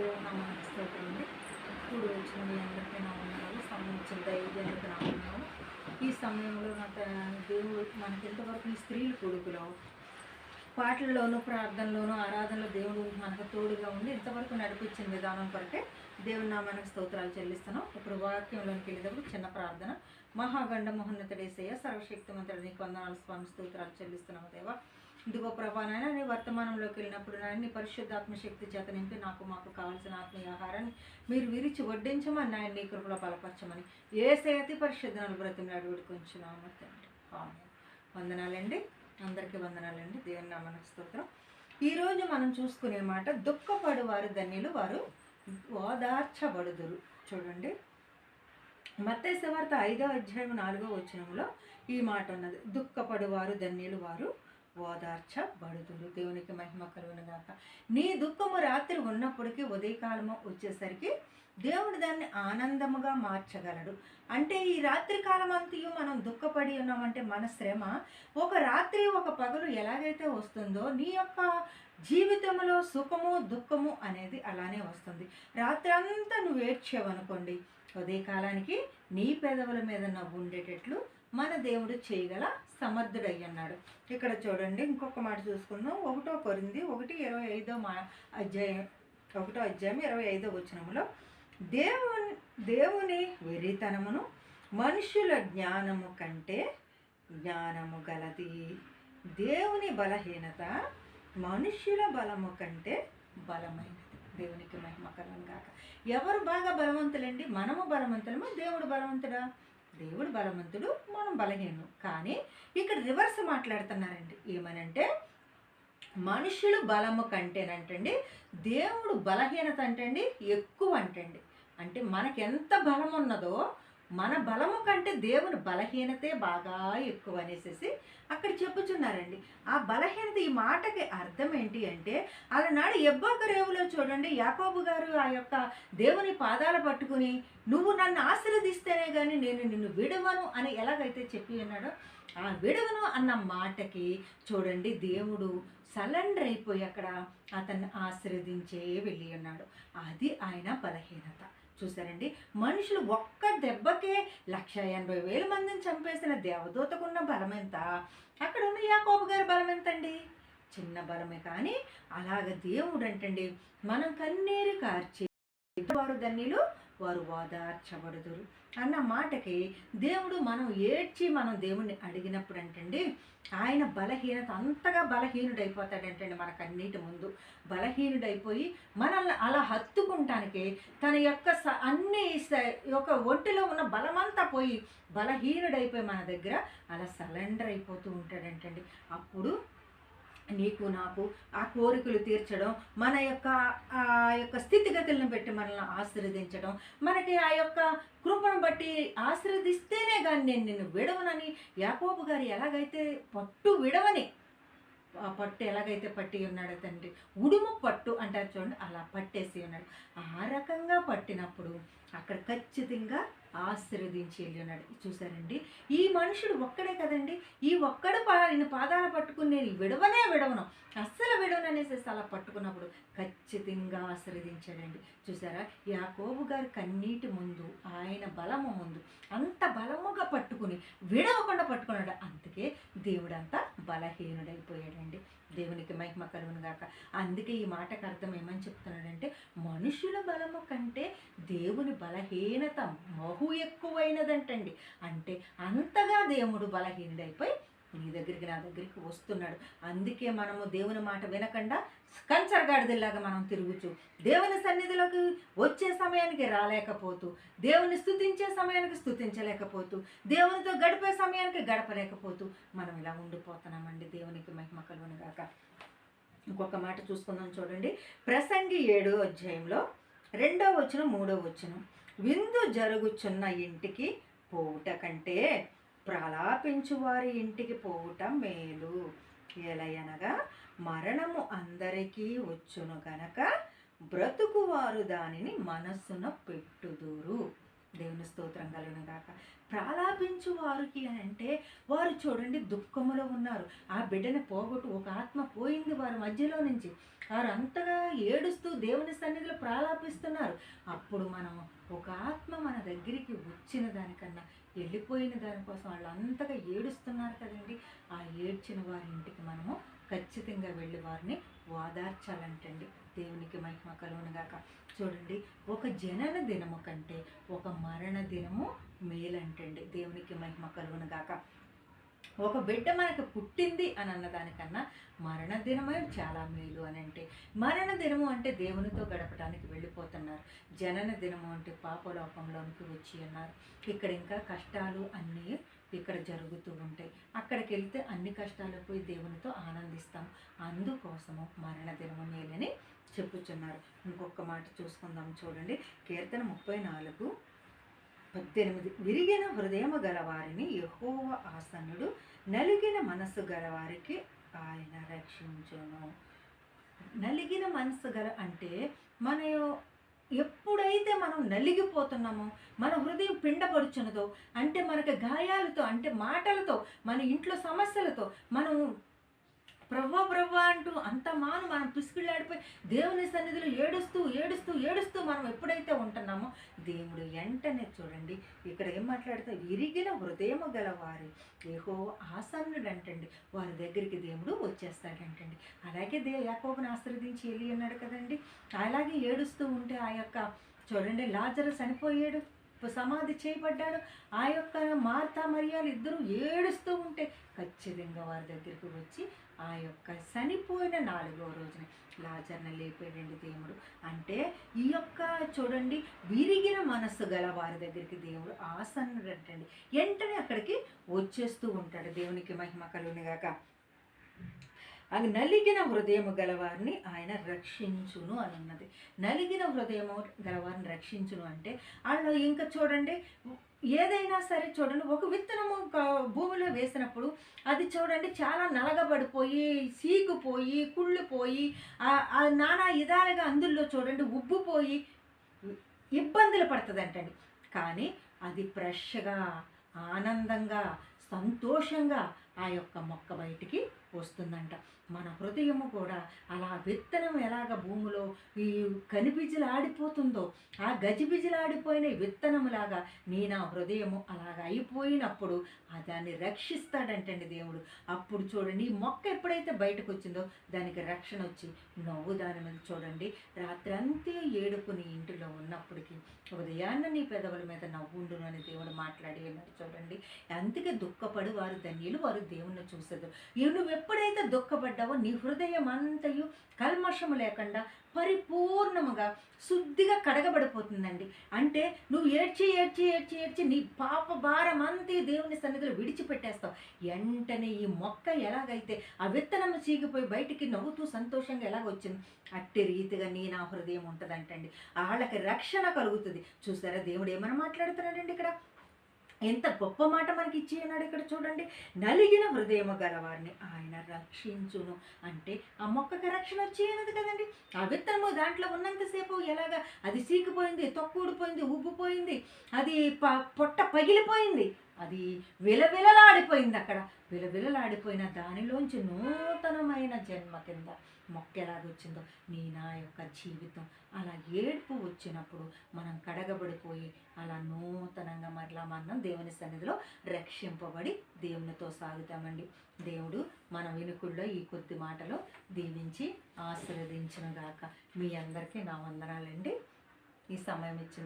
దేవుడు నామానికి ఇప్పుడు వచ్చిన మీ అందరికీ నా సంబంధించిన దైవజనులకు నా ఈ సమయంలో గత దేవుడు మనకి ఎంతవరకు ఈ స్త్రీలు కొడుకులో? పాటల్లోనూ ప్రార్థనలోనూ ఆరాధనలో దేవుడు మనకు తోడుగా ఉండి ఇంతవరకు నడిపించిన విధానం కొరకే దేవుడి నామానికి స్తోత్రాలు చెల్లిస్తున్నాం. ఇప్పుడు వాక్యంలోనికి వెళ్ళేటప్పుడు చిన్న ప్రార్థన. మహాగండ మహోన్నతుడేసయ్య సర్వశక్తిమంతుడు నీకు వందనాలు స్వామి స్తోత్రాలు చెల్లిస్తున్నాము దేవా. ఇదిగో ప్రభా నాయన నీ వర్తమానంలోకి వెళ్ళినప్పుడు నాయన నీ పరిశుద్ధాత్మ శక్తి చేత నింపి నాకు మాకు కావాల్సిన ఆత్మీయ ఆహారాన్ని మీరు విరిచి వడ్డించమని నాయన నీ కృపలో బలపరచమని ఏ సేతి పరిశుద్ధనాలు బ్రతిమలాడి విడుకొంచున్నాము తండ్రి. ఆమేన్. వందనాలండి. అందరికీ వందనాలండి. దేవుని నామన స్తోత్రం. ఈరోజు మనం చూసుకునే మాట దుఃఖపడు వారు ధన్యులు వారు ఓదార్చబడుదురు. చూడండి. మత్తయి వార్త ఐదో అధ్యాయం నాలుగో వచనంలో ఈ మాట ఉన్నది. దుఃఖపడు వారు ధన్యులు వారు ఓదార్చబడుదురు దేవునికి మహిమ కలుగునుగాక నీ దుఃఖము రాత్రి ఉన్నప్పటికీ ఉదయకాలము వచ్చేసరికి దేవుడు దాన్ని ఆనందముగా మార్చగలడు. అంటే ఈ రాత్రి కాలం అంతయు మనం దుఃఖపడి ఉన్నామంటే మన శ్రమ ఒక రాత్రి ఒక పగలు ఎలాగైతే వస్తుందో నీ యొక్క జీవితంలో సుఖము దుఃఖము అనేది అలానే వస్తుంది. రాత్రి అంతా నువ్వు ఏడ్చావనుకోండి ఉదయకాలానికి నీ పెదవుల మీద నవ్వు ఉండేటట్లు మన దేవుడు చేయగల సమర్థుడయ్యన్నాడు. ఇక్కడ చూడండి ఇంకొక మాట చూసుకుందాం. ఒకటో కొరింది ఒకటి ఇరవై ఐదో మా అధ్యాయం ఒకటో అధ్యాయం ఇరవై ఐదో వచనంలో దేవుని దేవుని వెరితనమును మనుషుల జ్ఞానము కంటే జ్ఞానము గలది. దేవుని బలహీనత మనుష్యుల బలము కంటే బలమైనది. దేవునికి మహిమ కలం కాక ఎవరు బాగా బలవంతులండి? మనము బలవంతులము? దేవుడు బలవంతుడా? దేవుడు బలవంతుడు మనం బలహీనం కానీ ఇక్కడ రివర్స్ మాట్లాడుతున్నారండి. ఏమనంటే మనుషులు బలము కంటేనంటండి దేవుడు బలహీనత అంటండి ఎక్కువ అంటండి అంటే మనకెంత బలం ఉన్నదో మన బలము కంటే దేవుని బలహీనతే బాగా ఎక్కువ అనేసి అక్కడ చెప్పుచున్నారండి. ఆ బలహీనత ఈ మాటకి అర్థం ఏంటి అంటే అలనాడు ఎబ్బాక రేవులో చూడండి యాకోబు గారు ఆ యొక్క దేవుని పాదాలు పట్టుకుని నువ్వు నన్ను ఆశీర్వదిస్తేనే కానీ నేను నిన్ను విడవను అని ఎలాగైతే చెప్పి ఉన్నాడో ఆ విడవను అన్న మాటకి చూడండి దేవుడు సలెండర్ అయిపోయి అక్కడ అతన్ని ఆశీర్వదించే వెళ్ళి ఉన్నాడు. అది ఆయన బలహీనత. చూసారండి మనుషులు ఒక్క దెబ్బకే లక్ష ఎనభై వేల మందిని చంపేసిన దేవదూతకున్న బలం ఎంత అక్కడ ఉన్న యాకోబు గారి బలం ఎంతండి చిన్న బలమే కానీ అలాగ దేవుడు అంటండి మనం కన్నీరు కార్చి వారు ధన్యులు. వారు ఓదార్చబడుదురు అన్న మాటకి దేవుడు మనం ఏడ్చి మనం దేవుణ్ణి అడిగినప్పుడు అంటండి ఆయన బలహీనత అంతగా బలహీనుడైపోతాడంటండి మనకన్నిటి ముందు. బలహీనుడైపోయి మనల్ని అలా హత్తుకుంటానికి తన యొక్క స అన్ని స- యొక్క ఒంటిలో ఉన్న బలమంతా పోయి బలహీనుడైపోయి మన దగ్గర అలా సరెండర్ అయిపోతూ ఉంటాడంటండి. అప్పుడు నీకు నాకు ఆ కోరికలు తీర్చడం మన యొక్క ఆ యొక్క స్థితిగతులను బట్టి మనల్ని ఆశీర్వదించడం మనకి ఆ యొక్క కృపను బట్టి ఆశీర్వదిస్తేనే కానీ నేను నిన్ను విడవనని యాకోబు గారు ఎలాగైతే పట్టు విడవని ఆ పట్టు ఎలాగైతే పట్టి ఉన్నాడో తండ్రి ఉడుము పట్టు అంటారు చూడండి అలా పట్టేసి ఉన్నాడు. ఆ రకంగా పట్టినప్పుడు అక్కడ ఖచ్చితంగా ఆశీర్వదించి వెళ్ళి ఉన్నాడు చూసారండి ఈ మనుషుడు ఒక్కడే కదండి? ఈ ఒక్కడు పా నేను పాదాలు పట్టుకుని నేను విడవనే విడవను. అస్సలు విడవను అనేసి అలా పట్టుకున్నప్పుడు ఖచ్చితంగా ఆశీర్వదించాడండి. చూసారా యాకోబు గారి కన్నీటి ముందు ఆయన బలము ముందు అంత బలముగా పట్టుకుని విడవకుండా పట్టుకున్నాడు. అందుకే దేవుడంతా బలహీనుడైపోయాడండి. దేవునికి మహిమ కలుగును గాక. అందుకే ఈ మాటకు అర్థం ఏమని చెప్తున్నాడంటే మనుషుల బలము కంటే దేవుని బలహీనత బహు ఎక్కువైనదంటండి. అంటే అంతగా దేవుడు బలహీనుడైపోయి నీ దగ్గరికి నా దగ్గరికి వస్తున్నాడు. అందుకే మనము దేవుని మాట వినకుండా కంచరగాడిదిలాగా మనం తిరుగుచు దేవుని సన్నిధిలోకి వచ్చే సమయానికి రాలేకపోతూ దేవుని స్థుతించే సమయానికి స్థుతించలేకపోతూ దేవునితో గడిపే సమయానికి గడపలేకపోతూ మనం ఇలా ఉండిపోతున్నామండి దేవునికి మహిమ కలుగును గాక. ఇంకొక మాట చూసుకుందాం చూడండి. ప్రసంగి ఏడో అధ్యాయంలో రెండో వచనం మూడో వచనం. విందు జరుగుచున్న ఇంటికి పోవుట కంటే ప్రలాపించువారి ఇంటికి పోవుట మేలు. ఎలయనగా మరణము అందరికీ వచ్చును గనక బ్రతుకువారు దానిని మనస్సున పెట్టుదురు. దేవుని స్తోత్రం కలుగును గాక. ప్రాలాపించు వారికి అని అంటే వారు చూడండి దుఃఖములో ఉన్నారు. ఆ బిడ్డని పోగొట్టు ఒక ఆత్మ పోయింది వారి మధ్యలో నుంచి. వారు అంతగా ఏడుస్తూ దేవుని సన్నిధిలో ప్రాలాపిస్తున్నారు. అప్పుడు మనం ఒక ఆత్మ మన దగ్గరికి వచ్చిన దానికన్నా వెళ్ళిపోయిన దానికోసం వాళ్ళు అంతగా ఏడుస్తున్నారు కదండి. ఆ ఏడ్చిన వారి ఇంటికి మనము ఖచ్చితంగా వెళ్ళి వారిని ఓదార్చాలంటండి. దేవునికి మహిమ కలుగునుగాక చూడండి ఒక జనన దినము కంటే ఒక మరణ దినము మేలంటండి. దేవునికి మహిమ కలుగునుగాక ఒక బిడ్డ మనకు పుట్టింది అని అన్నదానికన్నా మరణ దినమే చాలా మేలు అని అంటే మరణ దినము అంటే దేవునితో గడపడానికి వెళ్ళిపోతున్నారు. జనన దినము అంటే పాపలోకంలోనికి వచ్చి అన్నారు. ఇక్కడ ఇంకా కష్టాలు అన్నీ ఇక్కడ జరుగుతూ ఉంటాయి. అక్కడికి వెళ్తే అన్ని కష్టాలు పోయి దేవునితో ఆనందిస్తాం. అందుకోసము మరణ దినము మేలని చెప్పుచున్నారు. ఇంకొక మాట చూసుకుందాం చూడండి. కీర్తన ముప్పై నాలుగు. పద్దెనిమిది విరిగిన హృదయము గలవారిని యహోవ ఆసనుడు నలిగిన మనస్సు గలవారికి ఆయన రక్షించును. నలిగిన మనసు గల అంటే మన ఎప్పుడైతే మనం నలిగిపోతున్నామో మన హృదయం పిండపడుచున్నదో అంటే మనకి గాయాలతో అంటే మాటలతో మన ఇంట్లో సమస్యలతో మనం ప్రవ్వా ప్రవ్వా అంటూ అంత మాను మనం పిసుకుళ్ళాడిపోయి దేవుని సన్నిధిలో ఏడుస్తూ ఏడుస్తూ ఏడుస్తూ మనం ఎప్పుడైతే ఉంటున్నామో దేవుడు వెంటనే చూడండి. ఇక్కడ ఏం మాట్లాడితే? విరిగిన హృదయము గల వారి ఏహో ఆసన్నుడు అంటండి వారి దగ్గరికి దేవుడు వచ్చేస్తాడంటండి. అలాగే దే యాకోబుని ఆశ్రదించి వెళ్ళి అన్నాడు కదండి. అలాగే ఏడుస్తూ ఉంటే ఆ యొక్క చూడండి లాజరు చనిపోయాడు. సమాధి చేయబడ్డాడు ఆ యొక్క మార్తా మరియాలు ఇద్దరు ఏడుస్తూ ఉంటే ఖచ్చితంగా వారి దగ్గరికి వచ్చి ఆ యొక్క చనిపోయిన నాలుగో రోజున లాజర్ని లేపాడండి దేవుడు. అంటే ఈ యొక్క చూడండి విరిగిన మనస్సు గల వారి దగ్గరికి దేవుడు ఆసన్నుడు అంటండి వెంటనే అక్కడికి వచ్చేస్తూ ఉంటాడు దేవునికి మహిమ కలుగునిగాక అది నలిగిన హృదయము గలవారిని ఆయన రక్షించును అని ఉన్నది నలిగిన హృదయము గలవారిని రక్షించును అంటే వాళ్ళు ఇంకా చూడండి ఏదైనా సరే చూడండి ఒక విత్తనము భూమిలో వేసినప్పుడు అది చూడండి చాలా నలగబడిపోయి సీకుపోయి కుళ్ళిపోయి ఆ- నానా ఇదాలుగా అందులో చూడండి ఉబ్బుపోయి ఇబ్బందులు పడుతుందంటండి. కానీ అది ఫ్రెష్గా ఆనందంగా సంతోషంగా ఆ యొక్క మొక్క బయటికి వస్తుందంట. మన హృదయము కూడా అలా విత్తనం ఎలాగ భూమిలో ఈ కనిపిజిలు ఆడిపోతుందో ఆ గజిబిజిలాడిపోయిన విత్తనములాగా నీ నా హృదయము అలాగ అయిపోయినప్పుడు ఆ దాన్ని రక్షిస్తాడంటండి దేవుడు. అప్పుడు చూడండి ఈ మొక్క ఎప్పుడైతే బయటకు వచ్చిందో దానికి రక్షణ వచ్చి నవ్వు దాని మీద చూడండి. రాత్రి అంతే ఏడుపు నీ ఇంటిలో ఉన్నప్పటికీ ఉదయాన్న నీ పెదవుల మీద నవ్వుండును అని దేవుడు మాట్లాడి చూడండి. అందుకే దుఃఖపడి వారు ధన్యులు వారు దేవుణ్ణి చూసేది. నువ్వు ఎప్పుడైతే దుఃఖపడ్డావో నీ హృదయం అంతయు కల్మషము లేకుండా పరిపూర్ణముగా శుద్ధిగా కడగబడిపోతుందండి. అంటే నువ్వు ఏడ్చి ఏడ్చి ఏడ్చి ఏడ్చి నీ పాప భారం అంతే దేవుని సన్నిధిలో విడిచిపెట్టేస్తావు. వెంటనే ఈ మొక్క ఎలాగైతే ఆ విత్తనం చీగిపోయి బయటికి నవ్వుతూ సంతోషంగా ఎలాగొచ్చింది? అట్టి రీతిగా నీ నా హృదయం ఉంటుందంటండి. వాళ్ళకి రక్షణ కలుగుతుంది. చూసారా? దేవుడు ఏమైనా మాట్లాడుతున్నాడండి ఇక్కడ? ఎంత గొప్ప మాట మనకి ఇచ్చేయన్నాడు ఇక్కడ చూడండి. నలిగిన హృదయము గలవారిని ఆయన రక్షించును. అంటే ఆ మొక్కకి రక్షణ వచ్చేయనది కదండి. ఆ విత్తనము దాంట్లో ఉన్నంతసేపు ఎలాగా అది సీకిపోయింది తొక్కుడిపోయింది ఉబ్బిపోయింది అది ప పొట్ట పగిలిపోయింది. అది విలవిలలాడిపోయింది అక్కడ విలవిలలాడిపోయిన దానిలోంచి నూతనమైన జన్మ కింద మొక్క ఎలాగొచ్చిందో నీ నా యొక్క జీవితం. అలా ఏడుపు వచ్చినప్పుడు మనం కడగబడిపోయి అలా నూతనంగా మరలా మనం దేవుని సన్నిధిలో రక్షింపబడి దేవునితో సాగుతామండి. దేవుడు మన వినుకుల్లో ఈ కొద్ది మాటలు దీవించి ఆశీర్వదించిన గాక మీ అందరికీ నా వందనాలండి. ఈ సమయం ఇచ్చిన